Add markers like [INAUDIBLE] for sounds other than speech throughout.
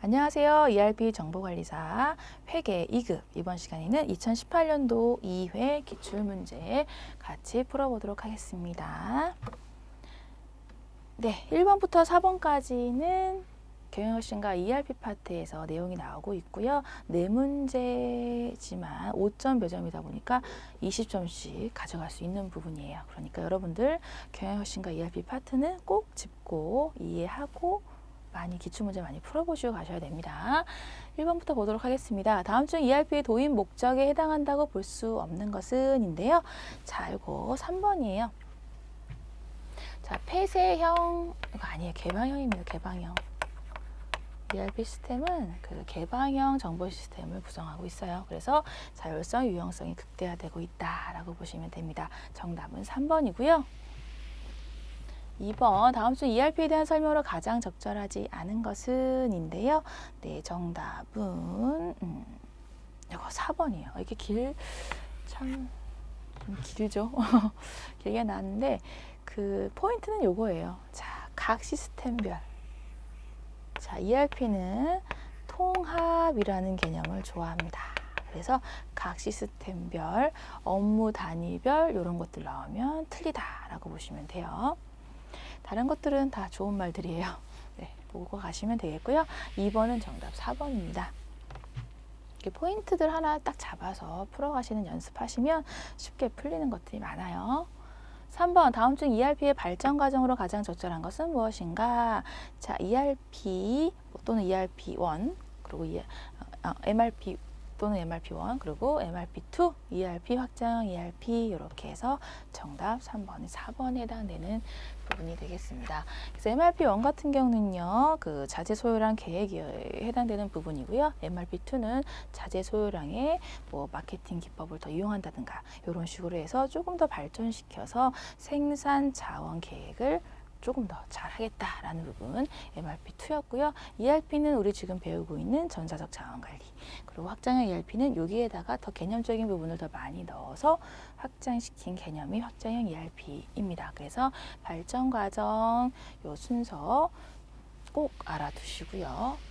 안녕하세요. ERP 정보관리사 회계 2급 이번 시간에는 2018년도 2회 기출문제 같이 풀어보도록 하겠습니다. 네, 1번부터 4번까지는 경영혁신과 ERP 파트에서 내용이 나오고 있고요. 네 문제지만 5점 배점이다 보니까 20점씩 가져갈 수 있는 부분이에요. 그러니까 여러분들 경영혁신과 ERP 파트는 꼭 짚고 이해하고 많이 기출문제 많이 풀어보시고 가셔야 됩니다. 1번부터 보도록 하겠습니다. 다음 중 ERP의 도입 목적에 해당한다고 볼 수 없는 것은 인데요. 자, 이거 3번이에요. 자, 폐쇄형, 이거 아니에요. 개방형입니다. 개방형. ERP 시스템은 그 개방형 정보 시스템을 구성하고 있어요. 그래서 자율성, 유형성이 극대화되고 있다라고 보시면 됩니다. 정답은 3번이고요. 2번 다음 중 ERP에 대한 설명으로 가장 적절하지 않은 것은 인데요. 네, 정답은 음, 이거 4번이에요. 이게 길 참 길죠. [LAUGHS] 길게 나왔는데 그 포인트는 요거예요. 자, 각 시스템별. 자, ERP는 통합이라는 개념을 좋아합니다. 그래서 각 시스템별, 업무 단위별 이런 것들 나오면 틀리다라고 보시면 돼요. 다른 것들은 다 좋은 말들이에요. [LAUGHS] 네, 보고 가시면 되겠고요. 2번은 정답 4번입니다. 이렇게 포인트들 하나 딱 잡아서 풀어가시는 연습하시면 쉽게 풀리는 것들이 많아요. 3번 다음 중 ERP의 발전 과정으로 가장 적절한 것은 무엇인가? 자, ERP 또는 ERP1 그리고 E- 어, MRP 또는 MRP1 그리고 MRP2 ERP 확장 ERP 이렇게 해서 정답 3번이 4번에 해당되는 부분이 되겠습니다. 그래서 MRP1 같은 경우는요, 그 자재 소요량 계획에 해당되는 부분이고요. MRP2는 자재 소요량의 뭐 마케팅 기법을 더 이용한다든가 이런 식으로 해서 조금 더 발전시켜서 생산 자원 계획을 조금 더 잘하겠다라는 부분 MRP2였고요. ERP는 우리 지금 배우고 있는 전자적 자원 관리 그리고 확장형 ERP는 여기에다가 더 개념적인 부분을 더 많이 넣어서 확장시킨 개념이 확장형 ERP입니다. 그래서 발전 과정 요 순서 꼭 알아두시고요.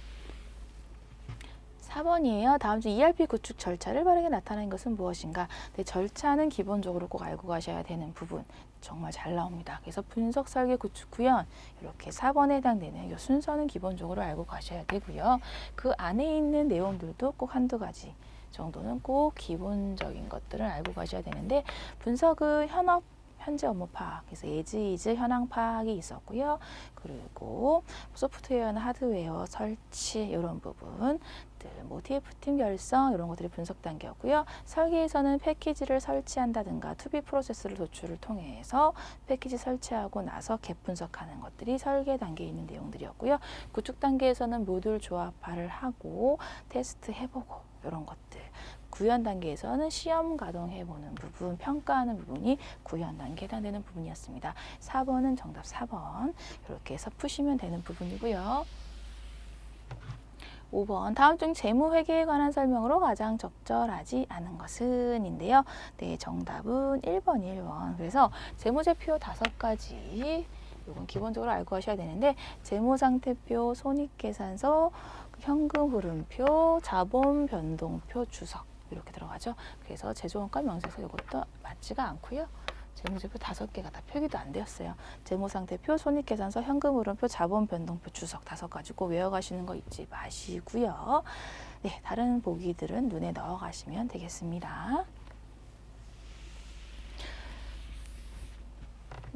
4번이에요. 다음 중 ERP 구축 절차를 바르게 나타내는 것은 무엇인가? 네, 절차는 기본적으로 꼭 알고 가셔야 되는 부분. 정말 잘 나옵니다. 그래서 분석, 설계, 구축, 구현 이렇게 4번에 해당되는 이 순서는 기본적으로 알고 가셔야 되고요. 그 안에 있는 내용들도 꼭 한두 가지 정도는 꼭 기본적인 것들을 알고 가셔야 되는데 분석은 현업 현재 업무 파악, 그래서 예지이즈 현황 파악이 있었고요. 그리고 소프트웨어나 하드웨어 설치 이런 부분, 뭐 TF팀 결성 이런 것들이 분석 단계였고요. 설계에서는 패키지를 설치한다든가 투비 프로세스를 도출을 통해서 패키지 설치하고 나서 갭 분석하는 것들이 설계 단계에 있는 내용들이었고요. 구축 단계에서는 모듈 조합화를 하고 테스트 해보고 이런 것들. 구현 단계에서는 시험 가동해 보는 부분, 평가하는 부분이 구현 단계에 해당되는 부분이었습니다. 4번은 정답 4번. 이렇게 해서 푸시면 되는 부분이고요. 5번 다음 중 재무 회계에 관한 설명으로 가장 적절하지 않은 것은 인데요. 네, 정답은 1번 1번. 그래서 재무제표 다섯 가지 이건 기본적으로 알고 하셔야 되는데 재무상태표, 손익계산서, 현금 흐름표, 자본 변동표 주석 이렇게 들어가죠. 그래서 제조원가 명세서 이것도 맞지가 않고요. 재무제표 다섯 개가 다 표기도 안 되었어요. 재무상태표, 손익계산서, 현금흐름표, 자본변동표 주석 다섯 가지 꼭 외워가시는 거 잊지 마시고요. 네, 다른 보기들은 눈에 넣어가시면 되겠습니다.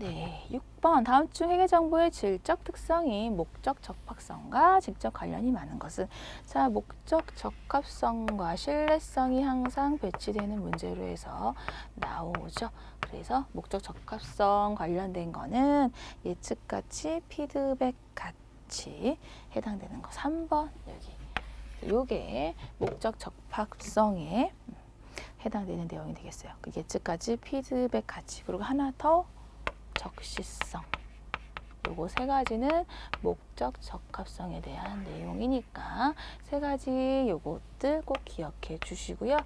네, 6번. 다음 중 회계 정보의 질적 특성이 목적 적합성과 직접 관련이 많은 것은 자 목적 적합성과 신뢰성이 항상 배치되는 문제로 해서 나오죠. 그래서 목적 적합성 관련된 거는 예측 가치, 피드백 가치 해당되는 거. 3번. 여기. 요게 목적 적합성에 해당되는 내용이 되겠어요. 그 예측 가치, 피드백 가치 그리고 하나 더 적시성. 요거 세 가지는 목적 적합성에 대한 내용이니까 세 가지 요것들 꼭 기억해 주시고요.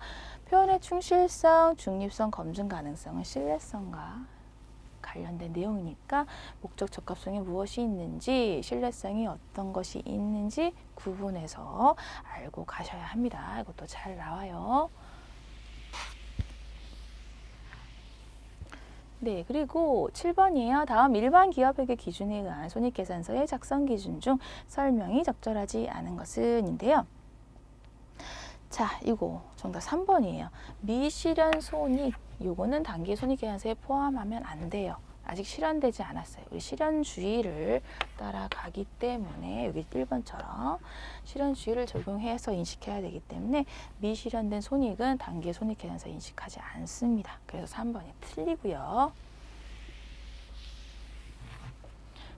표현의 충실성, 중립성, 검증 가능성은 신뢰성과 관련된 내용이니까 목적 적합성이 무엇이 있는지 신뢰성이 어떤 것이 있는지 구분해서 알고 가셔야 합니다. 이것도 잘 나와요. 네, 그리고 7번이에요. 다음 일반 기업회계 기준에 의한 손익계산서의 작성 기준 중 설명이 적절하지 않은 것은인데요. 자, 이거 정답 3번이에요. 미실현 손익, 요거는 단기 손익계산서에 포함하면 안 돼요. 아직 실현되지 않았어요. 우리 실현주의를 따라가기 때문에 여기 1번처럼 실현주의를 적용해서 인식해야 되기 때문에 미실현된 손익은 단기 손익계산서에 인식하지 않습니다. 그래서 3번이 틀리고요.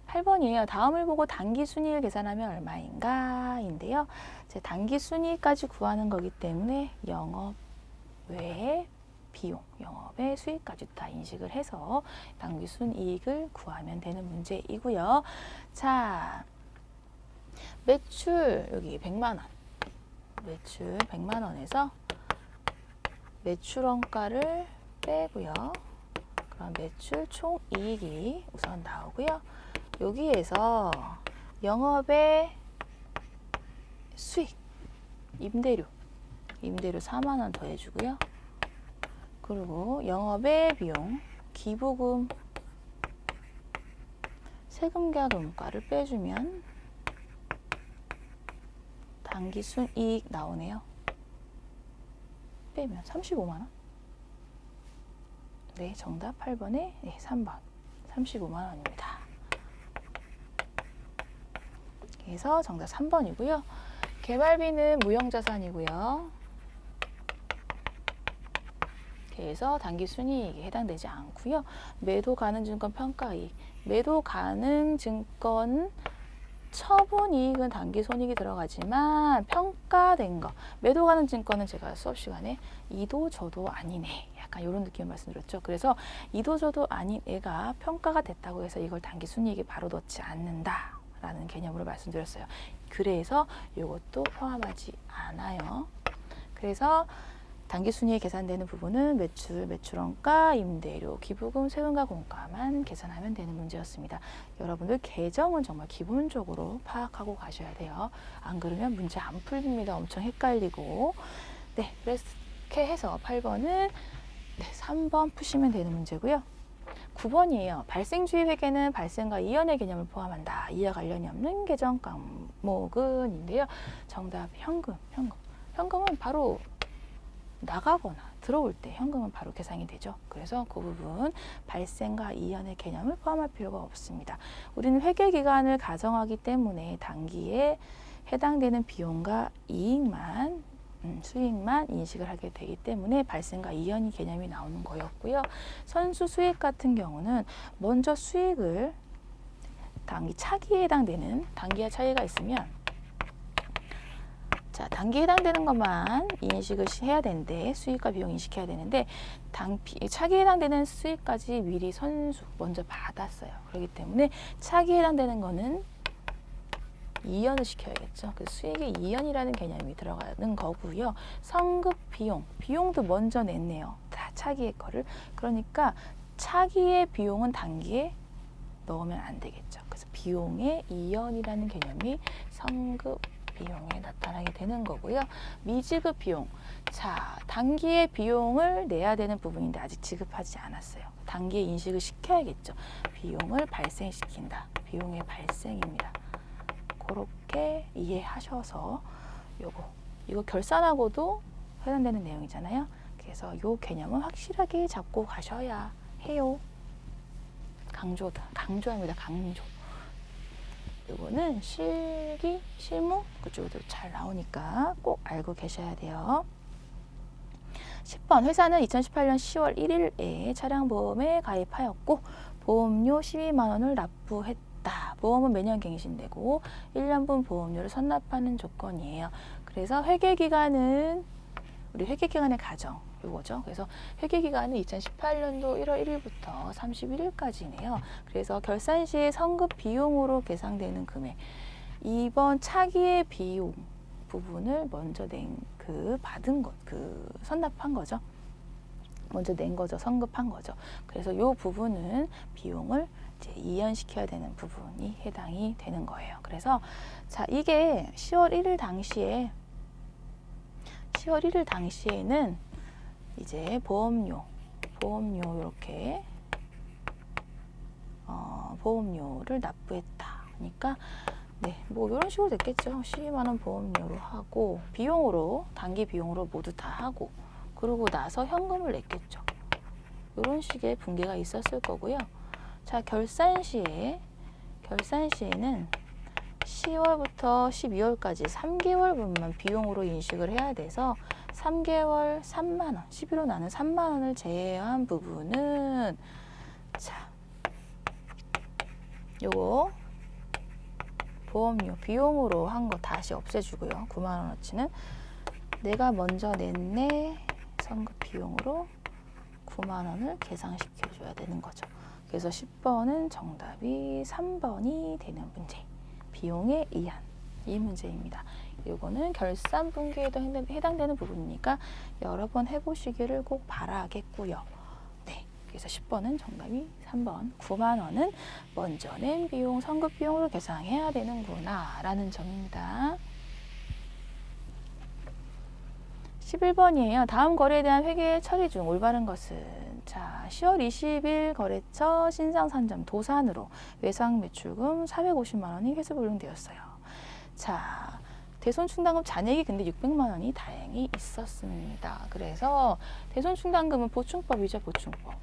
8번이에요. 다음을 보고 단기 순이익을 계산하면 얼마인가? 인데요. 제 단기 순이익까지 구하는 거기 때문에 영업 외 비용, 영업의 수익까지 다 인식을 해서 단기 순 이익을 구하면 되는 문제이고요. 자, 매출 여기 100만 원. 매출 100만 원에서 매출 원가를 빼고요. 그럼 매출 총 이익이 우선 나오고요. 여기에서 영업의 수익, 임대료, 임대료 4만 원 더해주고요. 그리고 영업의 비용, 기부금, 세금과금가를 빼주면 단기 순이익 나오네요. 빼면 35만 원. 네, 정답 8번에 네, 3번 35만 원입니다. 그래서 정답 3번이고요. 개발비는 무형자산이고요. 그래서 단기 순이익에 해당되지 않고요. 매도 가능 증권 평가이익, 매도 가능 증권 처분 이익은 단기 손익이 들어가지만 평가된 거. 매도 가능 증권은 제가 수업 시간에 이도 저도 아니네. 약간 이런 느낌을 말씀드렸죠. 그래서 이도 저도 아닌 애가 평가가 됐다고 해서 이걸 단기 순이익에 바로 넣지 않는다 라는 개념으로 말씀드렸어요. 그래서 이것도 포함하지 않아요. 그래서 단기 순이익 계산되는 부분은 매출, 매출원가, 임대료, 기부금, 세금과 공가만 계산하면 되는 문제였습니다. 여러분들 계정은 정말 기본적으로 파악하고 가셔야 돼요. 안 그러면 문제 안 풀립니다. 엄청 헷갈리고. 네, 그렇게 해서 8번은 네, 3번 푸시면 되는 문제고요. 9번이에요. 발생주의 회계는 발생과 이연의 개념을 포함한다. 이와 관련이 없는 계정 과목은인데요. 정답 현금, 현금. 현금은 바로 나가거나 들어올 때 현금은 바로 계산이 되죠. 그래서 그 부분 발생과 이연의 개념을 포함할 필요가 없습니다. 우리는 회계 기간을 가정하기 때문에 단기에 해당되는 비용과 이익만 음, 수익만 인식을 하게 되기 때문에 발생과 이연이 개념이 나오는 거였고요. 선수 수익 같은 경우는 먼저 수익을 단기 차기에 해당되는 단기와 차이가 있으면 자, 단기에 해당되는 것만 인식을 시- 해야 되는데 수익과 비용 인식해야 되는데 단기 차기에 해당되는 수익까지 미리 선수 먼저 받았어요. 그렇기 때문에 차기에 해당되는 거는 이연을 시켜야겠죠. 그 수익의 이연이라는 개념이 들어가는 거고요. 성급 비용, 비용도 먼저 냈네요. 다 차기의 거를. 그러니까 차기의 비용은 단기에 넣으면 안 되겠죠. 그래서 비용의 이연이라는 개념이 성급 비용에 나타나게 되는 거고요. 미지급 비용. 자, 단기의 비용을 내야 되는 부분인데 아직 지급하지 않았어요. 단기에 인식을 시켜야겠죠. 비용을 발생시킨다. 비용의 발생입니다. 그렇게 이해하셔서 요거 이거 결산하고도 해당되는 내용이잖아요. 그래서 요 개념은 확실하게 잡고 가셔야 해요. 강조다. 강조합니다. 강조. 요거는 실기, 실무 그쪽도 잘 나오니까 꼭 알고 계셔야 돼요. 10번 회사는 2018년 10월 1일에 차량 보험에 가입하였고 보험료 12만 원을 납부했다. 보험은 매년 갱신되고 1년분 보험료를 선납하는 조건이에요. 그래서 회계 기간은 우리 회계 기간의 가정 요거죠. 그래서 회계 기간은 2018년도 1월 1일부터 31일까지네요. 그래서 결산 시에 성급 비용으로 계상되는 금액. 이번 차기의 비용 부분을 먼저 낸 그 받은 것, 그 선납한 거죠. 먼저 낸 거죠. 성급한 거죠. 그래서 이 부분은 비용을 이제 이연시켜야 되는 부분이 해당이 되는 거예요. 그래서 자 이게 10월 1일 당시에 10월 1일 당시에는 이제 보험료 보험료 이렇게 어, 보험료를 납부했다. 그러니까 네, 뭐 이런 식으로 됐겠죠. 12만 원 보험료로 하고 비용으로 단기 비용으로 모두 다 하고 그러고 나서 현금을 냈겠죠. 이런 식의 분계가 있었을 거고요. 자, 결산 시에 결산 시에는 10월부터 12월까지 3개월분만 비용으로 인식을 해야 돼서 3개월 3만 원, 11호 나는 3만 원을 제외한 부분은 자, 요거 보험료 비용으로 한 거 다시 없애주고요. 9만 원어치는 내가 먼저 냈네 선급 비용으로 9만 원을 계상시켜 줘야 되는 거죠. 그래서 10번은 정답이 3번이 되는 문제. 비용에 의한 이 문제입니다. 이거는 결산 분기에도 해당- 해당되는 부분이니까 여러 번 해보시기를 꼭 바라겠고요. 네, 그래서 10번은 정답이 3번. 9만 원은 먼저 낸 비용, 선급 비용으로 계상해야 되는구나 라는 점입니다. 11번이에요. 다음 거래에 대한 회계 처리 중 올바른 것은 자 10월 20일 거래처 신상 산점 도산으로 외상 매출금 450만 원이 회수 불능되었어요. 자 대손충당금 잔액이 근데 600만 원이 다행히 있었습니다. 그래서 대손충당금은 보충법이죠 보충법.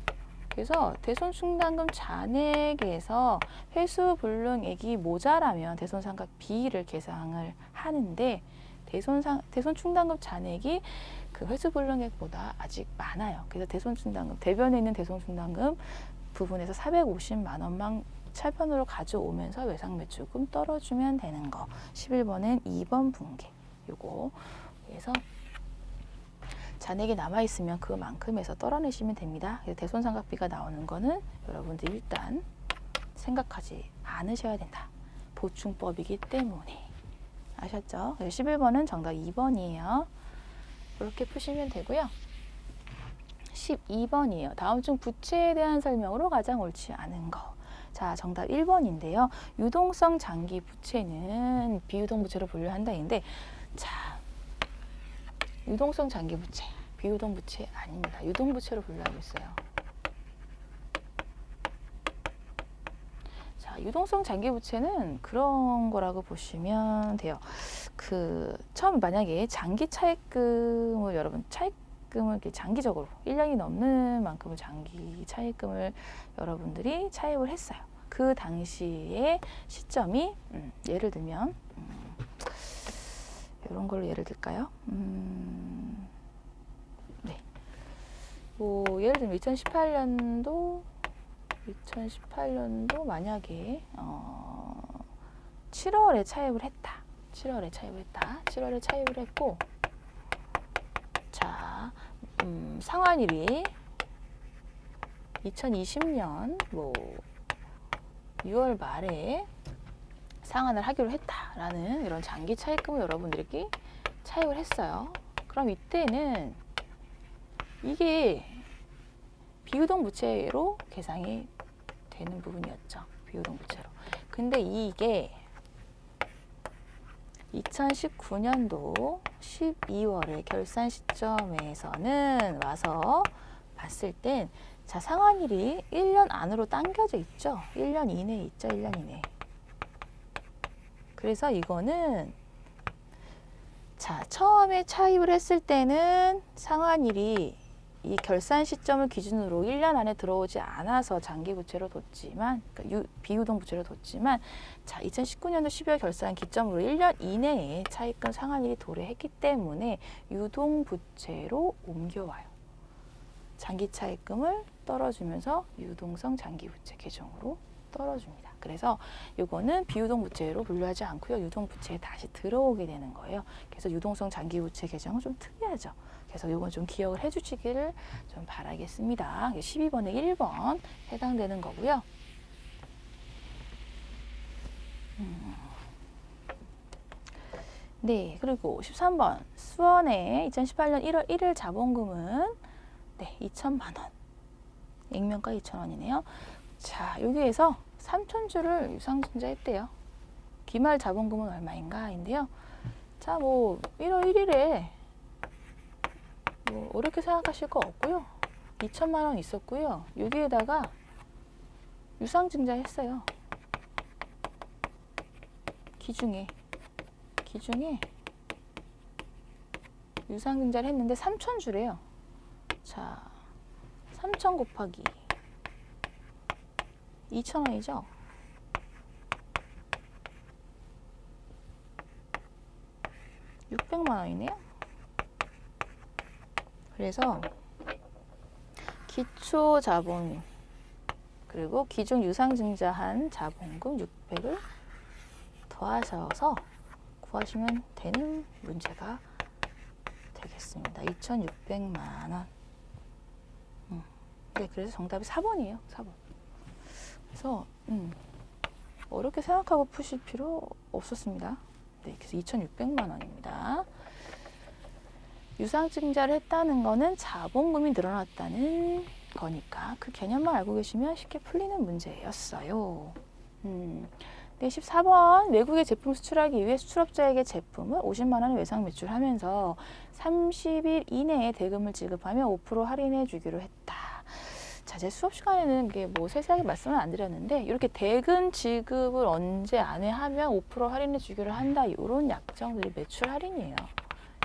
그래서 대손충당금 잔액에서 회수 불능액이 모자라면 대손상각 B를 계상을 하는데 대손상 대손충당금 잔액이 그 회수불능액보다 아직 많아요. 그래서 대손충당금 대변에 있는 대손충당금 부분에서 450만 원만 차변으로 가져오면서 외상매출금 떨어주면 되는 거. 11번은 2번 분계. 요거. 그래서 잔액이 남아 있으면 그만큼에서 떨어내시면 됩니다. 대손상각비가 나오는 거는 여러분들 일단 생각하지 않으셔야 된다. 보충법이기 때문에. 아셨죠? 11번은 정답 2번이에요. 이렇게 푸시면 되고요. 12번이에요. 다음 중 부채에 대한 설명으로 가장 옳지 않은 거. 자, 정답 1번인데요. 유동성 장기 부채는 비유동 부채로 분류한다인데, 자, 유동성 장기 부채, 비유동 부채 아닙니다. 유동 부채로 분류하고 있어요. 자, 유동성 장기 부채는 그런 거라고 보시면 돼요. 그 처음 만약에 장기 차입금을 여러분 차입 금을 이렇게 장기적으로 1년이 넘는 만큼의 장기 차입금을 여러분들이 차입을 했어요. 그 당시의 시점이 음, 예를 들면 음, 이런 걸로 예를 들까요? 음, 네. 뭐 예를 들면 2018년도 2018년도 만약에 어, 7월에 차입을 했다. 7월에 차입을 했다. 7월에 차입을 했고 자 음, 상환일이 2020년 뭐 6월 말에 상환을 하기로 했다라는 이런 장기 차입금을 여러분들에게 차입을 했어요. 그럼 이때는 이게 비유동 부채로 계상이 되는 부분이었죠. 비유동 부채로. 근데 이게 2019년도 12월의 결산 시점에서는 와서 봤을 땐 자, 상환일이 1년 안으로 당겨져 있죠. 1년 이내에 있죠. 1년 이내. 그래서 이거는 자, 처음에 차입을 했을 때는 상환일이 이 결산 시점을 기준으로 1년 안에 들어오지 않아서 장기 부채로 뒀지만 그러니까 유, 비유동 부채로 뒀지만 자 2019년도 12월 결산 기점으로 1년 이내에 차입금 상환일이 도래했기 때문에 유동 부채로 옮겨와요. 장기 차입금을 떨어주면서 유동성 장기 부채 계정으로 떨어줍니다. 그래서 이거는 비유동 부채로 분류하지 않고요. 유동 부채에 다시 들어오게 되는 거예요. 그래서 유동성 장기 부채 계정은 좀 특이하죠. 그래서 이건 좀 기억을 해주시기를 좀 바라겠습니다. 12번에 1번 해당되는 거고요. 음. 네, 그리고 13번 수원의 2018년 1월 1일 자본금은 네, 2천만 원. 액면가 2천 원이네요. 자, 여기에서 3천 주를 유상증자 했대요. 기말 자본금은 얼마인가인데요. 자, 뭐 1월 1일에 뭐 어렵게 생각하실 거 없고요. 2천만 원 있었고요. 여기에다가 유상증자 했어요. 기중에 기중에 유상증자를 했는데 3천 주래요. 자, 3천 곱하기 2천 원이죠. 육백만 원이네요. 그래서 기초 자본 그리고 기존 유상증자한 자본금 600을 더하셔서 구하시면 되는 문제가 되겠습니다. 2,600만 원. 음. 네, 그래서 정답이 4번이에요. 4번. 그래서 음, 어렵게 생각하고 푸실 필요 없었습니다. 네, 그래서 2,600만 원입니다. 유상 증자를 했다는 거는 자본금이 늘어났다는 거니까 그 개념만 알고 계시면 쉽게 풀리는 문제였어요. 음. 네, 14번 외국에 제품 수출하기 위해 수출업자에게 제품을 50만 원에 외상 매출하면서 30일 이내에 대금을 지급하며 5% 할인해 주기로 했다. 자, 제 수업 시간에는 이게 뭐 세세하게 말씀을 안 드렸는데 이렇게 대금 지급을 언제 안에 하면 5% 할인해 주기로 한다. 이런 약정들이 매출 할인이에요.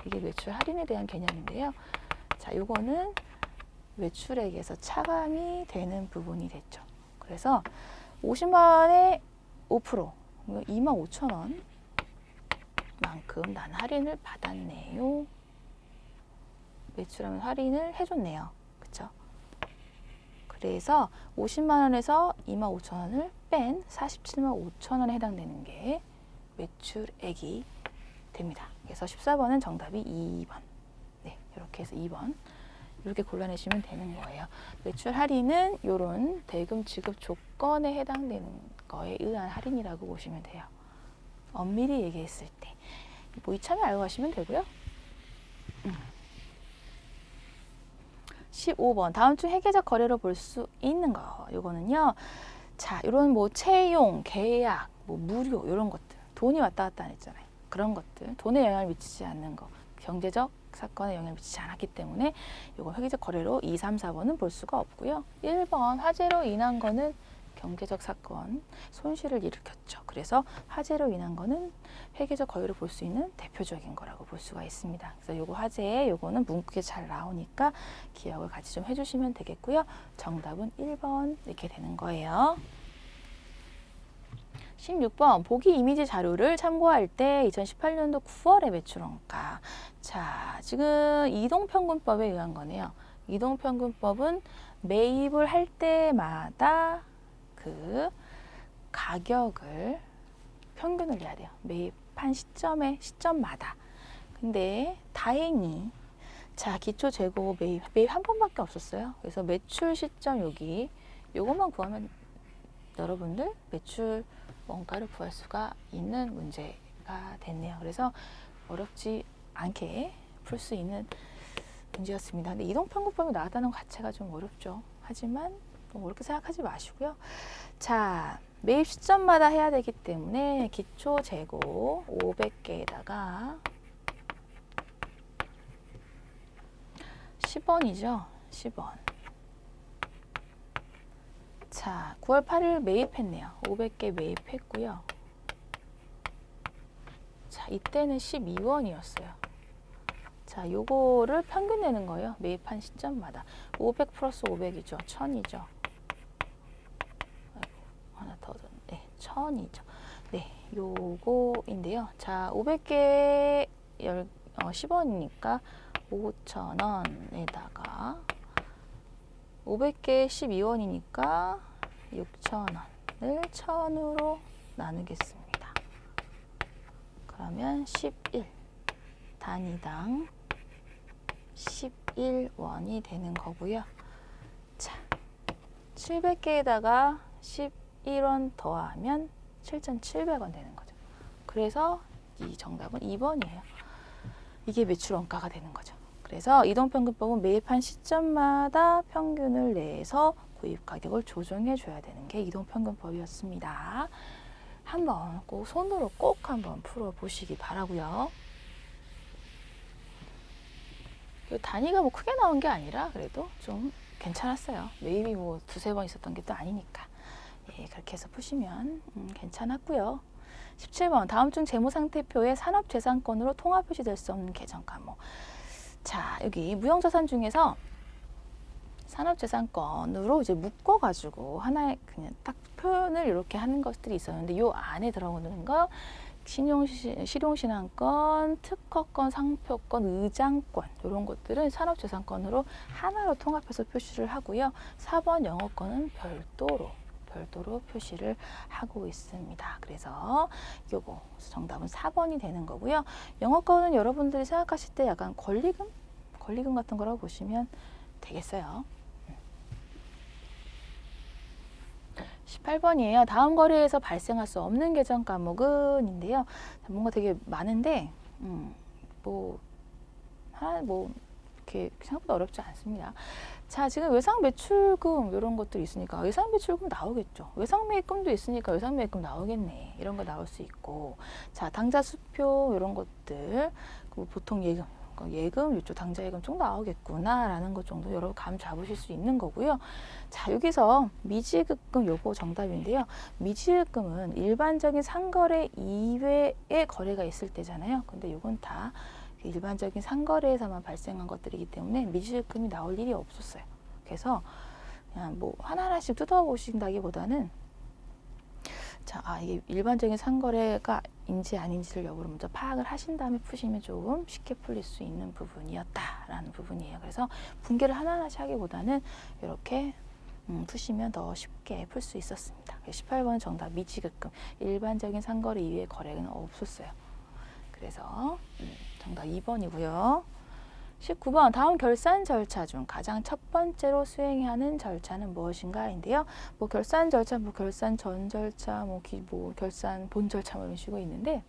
이게 매출 할인에 대한 개념인데요. 자, 요거는 매출액에서 차감이 되는 부분이 됐죠. 그래서 50만 원에 5% 2만 5천 원 만큼 난 할인을 받았네요. 매출하면 할인을 해줬네요. 그쵸? 그래서 50만 원에서 2만 5천 원을 뺀 47만 5천 원에 해당되는 게 매출액이 됩니다. 그래서 14번은 정답이 2번. 네, 이렇게 해서 2번. 이렇게 골라내시면 되는 거예요. 매출 할인은 이런 대금 지급 조건에 해당되는 거에 의한 할인이라고 보시면 돼요. 엄밀히 얘기했을 때. 뭐 이참에 알고 가시면 되고요. 음. 15번 다음 중 회계적 거래로 볼 수 있는 거 요거는요 자 이런 뭐 채용 계약 뭐 무료 이런 것들 돈이 왔다 갔다 안 했잖아요 그런 것들. 돈에 영향을 미치지 않는 거. 경제적 사건에 영향을 미치지 않았기 때문에 요거 회계적 거래로 2, 3, 4번은 볼 수가 없고요. 1번 화재로 인한 거는 경제적 사건 손실을 일으켰죠. 그래서 화재로 인한 거는 회계적 거래로 볼수 있는 대표적인 거라고 볼 수가 있습니다. 그래서 요거 화재 요거는 문구에 잘 나오니까 기억을 같이 좀 해주시면 되겠고요. 정답은 1번 이렇게 되는 거예요. 16번 보기 이미지 자료를 참고할 때 2018년도 9월의 매출원가. 자, 지금 이동평균법에 의한 거네요. 이동평균법은 매입을 할 때마다 그 가격을 평균을 내야 돼요. 매입한 시점에 시점마다. 근데 다행히 자, 기초 재고 매입, 매입 한 번밖에 없었어요. 그래서 매출 시점 여기, 요것만 구하면 여러분들 매출 원가를 구할 수가 있는 문제가 됐네요. 그래서 어렵지 않게 풀 수 있는 문제였습니다. 근데 이동평균법이 나왔다는 것 자체가 좀 어렵죠. 하지만 너무 어렵게 생각하지 마시고요. 자, 매입 시점마다 해야 되기 때문에 기초 재고 500개에다가 10원이죠. 10원. 자, 9월 8일 매입했네요. 500개 매입했고요. 자, 이때는 12원이었어요. 자, 요거를 평균 내는 거예요. 매입한 시점마다. 500 플러스 500이죠. 1000이죠. 아이고, 하나 더, 더 네, 1000이죠. 네, 요거인데요. 자, 500개 열, 어, 10원이니까 5,000원에다가 500개 12원이니까 6,000원을 1,000으로 나누겠습니다. 그러면 11 단위당 11원이 되는 거고요. 자, 700개에다가 11원 더하면 7,700원 되는 거죠. 그래서 이 정답은 2번이에요. 이게 매출 원가가 되는 거죠. 그래서 이동평균법은 매입한 시점마다 평균을 내서 구입 가격을 조정해 줘야 되는 게 이동평균법이었습니다. 한번 꼭 손으로 꼭 한번 풀어 보시기 바라고요. 이 단위가 뭐 크게 나온 게 아니라 그래도 좀 괜찮았어요. 매입이 뭐 두세 번 있었던 게 또 아니니까. 예, 그렇게 해서 푸시면 음, 괜찮았고요. 17번 다음 중 재무상태표에 산업재산권으로 통합 표시될 수 없는 계정 과목. 자 여기 무형자산 중에서 산업재산권으로 이제 묶어가지고 하나의 그냥 딱 표현을 이렇게 하는 것들이 있었는데 요 안에 들어오는 거 신용 실용신한권, 특허권, 상표권, 의장권 이런 것들은 산업재산권으로 하나로 통합해서 표시를 하고요. 4번 영어권은 별도로 별도로 표시를 하고 있습니다. 그래서 요거 정답은 4번이 되는 거고요. 영어권은 여러분들이 생각하실 때 약간 권리금? 권리금 같은 거라고 보시면 되겠어요. 18번이에요. 다음 거래에서 발생할 수 없는 계정 과목은 인데요. 뭔가 되게 많은데, 음, 뭐, 하나, 뭐, 이렇게 생각보다 어렵지 않습니다. 자, 지금 외상 매출금 이런 것들이 있으니까 외상 매출금 나오겠죠. 외상 매입금도 있으니까 외상 매입금 나오겠네. 이런 거 나올 수 있고. 자, 당좌 수표 이런 것들. 그 보통 예금, 그 예금 이쪽 당좌 예금 좀 나오겠구나라는 것 정도 여러분 감 잡으실 수 있는 거고요. 자, 여기서 미지급금 요거 정답인데요. 미지급금은 일반적인 상거래 이외의 거래가 있을 때잖아요. 근데 요건 다 일반적인 상거래에서만 발생한 것들이기 때문에 미지급금이 나올 일이 없었어요. 그래서 그냥 뭐 하나하나씩 뜯어보신다기보다는 자, 아, 이게 일반적인 상거래가 인지 아닌지를 여부를 먼저 파악을 하신 다음에 푸시면 조금 쉽게 풀릴 수 있는 부분이었다라는 부분이에요. 그래서 분개를 하나하나씩 하기보다는 이렇게 음, 푸시면 더 쉽게 풀 수 있었습니다. 18번 정답 미지급금 일반적인 상거래 이외의 거래는 없었어요. 그래서 음, 정답 2번이고요. 19번 다음 결산 절차 중 가장 첫 번째로 수행해야 하는 절차는 무엇인가인데요. 뭐 결산 절차, 뭐 결산 전 절차, 뭐, 기, 뭐 결산 본 절차 뭐 이런 식으로 있는데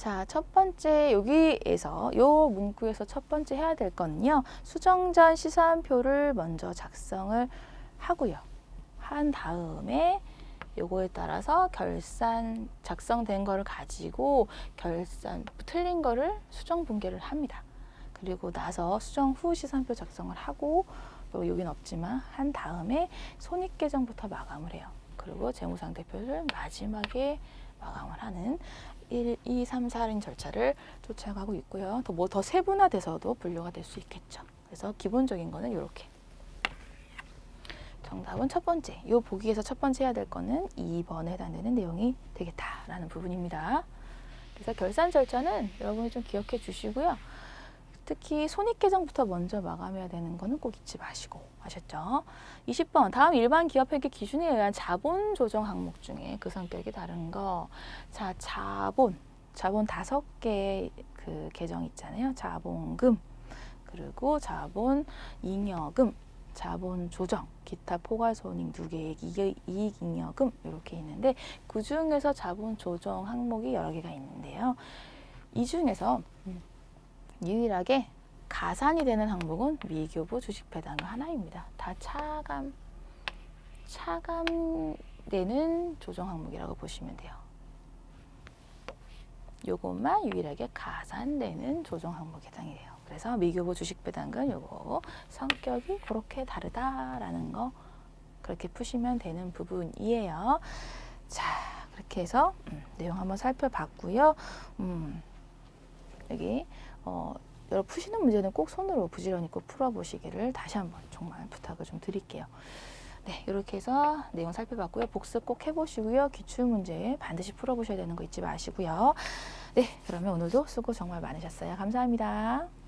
자, 첫 번째 여기에서 요 문구에서 첫 번째 해야 될 거는요. 수정 전 시사한표를 먼저 작성을 하고요. 한 다음에 요거에 따라서 결산 작성된 거를 가지고 결산 틀린 거를 수정 분개를 합니다. 그리고 나서 수정 후 시산표 작성을 하고 또 여긴 없지만 한 다음에 손익 계정부터 마감을 해요. 그리고 재무상태표를 마지막에 마감을 하는 1, 2, 3, 4인 절차를 쫓아가고 있고요. 더 뭐 더 세분화돼서도 분류가 될 수 있겠죠. 그래서 기본적인 거는 이렇게. 정답은 첫 번째. 이 보기에서 첫 번째 해야 될 거는 2번에 해당되는 내용이 되겠다라는 부분입니다. 그래서 결산 절차는 여러분이 좀 기억해 주시고요. 특히 손익계정부터 먼저 마감해야 되는 거는 꼭 잊지 마시고 아셨죠? 20번 다음 일반 기업 회계 기준에 의한 자본 조정 항목 중에 그 성격이 다른 거. 자, 자본. 자본 다섯 개의 그 계정 있잖아요. 자본금. 그리고 자본 잉여금, 자본 조정, 기타 포괄 손익 누계액 이익 잉여금 이렇게 있는데 그 중에서 자본 조정 항목이 여러 개가 있는데요. 이 중에서 음, 유일하게 가산이 되는 항목은 미교부 주식 배당금 하나입니다. 다 차감 차감되는 조정 항목이라고 보시면 돼요. 요것만 유일하게 가산되는 조정 항목에 해당이 돼요. 그래서 미교부 주식 배당금 요거 성격이 그렇게 다르다라는 거 그렇게 푸시면 되는 부분이에요. 자, 그렇게 해서 음, 내용 한번 살펴봤고요. 음, 여기 어, 여러분 푸시는 문제는 꼭 손으로 부지런히 꼭 풀어보시기를 다시 한번 정말 부탁을 좀 드릴게요. 네, 이렇게 해서 내용 살펴봤고요. 복습 꼭 해보시고요. 기출 문제 반드시 풀어보셔야 되는 거 잊지 마시고요. 네, 그러면 오늘도 수고 정말 많으셨어요. 감사합니다.